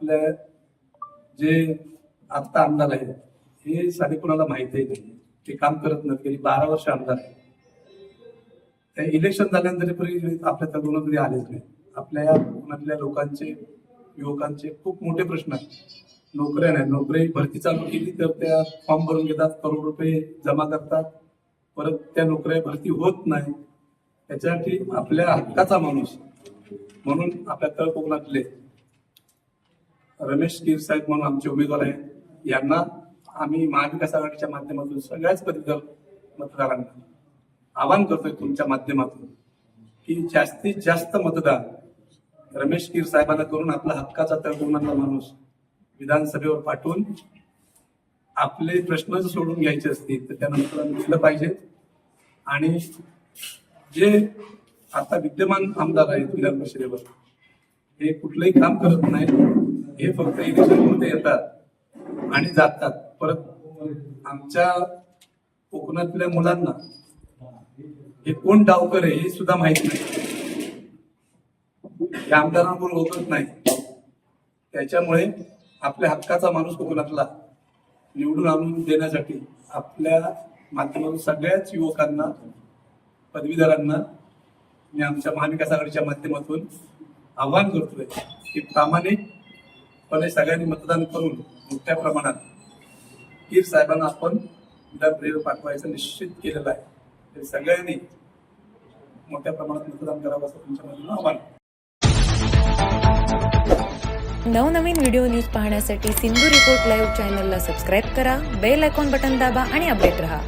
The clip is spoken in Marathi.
आपल्या जे आत्ता आमदार आहेत हे साधे कोणाला माहितही नाही. ते काम करत नाहीत गेली बारा वर्ष आमदार आहेत. त्या इलेक्शन झाल्यानंतर तरी आपल्या तरुण कधी आलेच नाही आपल्या या कोकणातल्या लोकांचे युवकांचे खूप मोठे प्रश्न आहेत. नोकऱ्या नाही नोकरी भरती चालू केली तर त्या फॉर्म भरून घेतात करोड रुपये जमा करतात. परत त्या नोकऱ्या भरती होत नाही त्याच्यासाठी आपल्या हक्काचा माणूस. म्हणून आपल्या तळ कोकणातले रमेश कीर साहेब म्हणून आमचे उमेदवार आहेत. यांना आम्ही महाविकास आघाडीच्या माध्यमातून सगळ्याच पदवीधर मतदारांना आवाहन करतोय तुमच्या माध्यमातून की जास्तीत जास्त मतदार रमेश कीर साहेबांना करून आपला हक्काचा तळकोकणातला माणूस विधानसभेवर पाठवून आपले प्रश्न जर सोडून घ्यायचे असतील तर त्यानंतर मतदान दिलं पाहिजे. आणि जे आता विद्यमान आमदार आहेत विधान परिषदेवर हे कुठलंही काम करत नाही. हे फक्त इलेक्शनमध्ये येतात आणि जातात. परत आमच्या कोकणातल्या मुलांना हे कोण डावकर आहे हे सुद्धा माहीत नाही. हे आमदारांवर ओळखत नाही. त्याच्यामुळे आपल्या हक्काचा माणूस कोकणातला निवडून आणून देण्यासाठी आपल्या माध्यमातून सगळ्याच युवकांना पदवीधरांना मी आमच्या महाविकास आघाडीच्या माध्यमातून आवाहन करतोय की प्रामाणिकपणे सगळ्यांनी मतदान करून मोठ्या प्रमाणात कीर साहेबांना आपण विधान परिषदेवर पाठवायचं निश्चित केलेलं आहे. तर सगळ्यांनी मोठ्या प्रमाणात मतदान करावं असं तुमच्या मधून आव्हान नवनवीन व्हिडिओ न्यूज पाहण्यासाठी सिंधू रिपोर्ट लाईव्ह चॅनलला सबस्क्राईब करा बेल आयकॉन बटन दाबा आणि अपडेट रहा.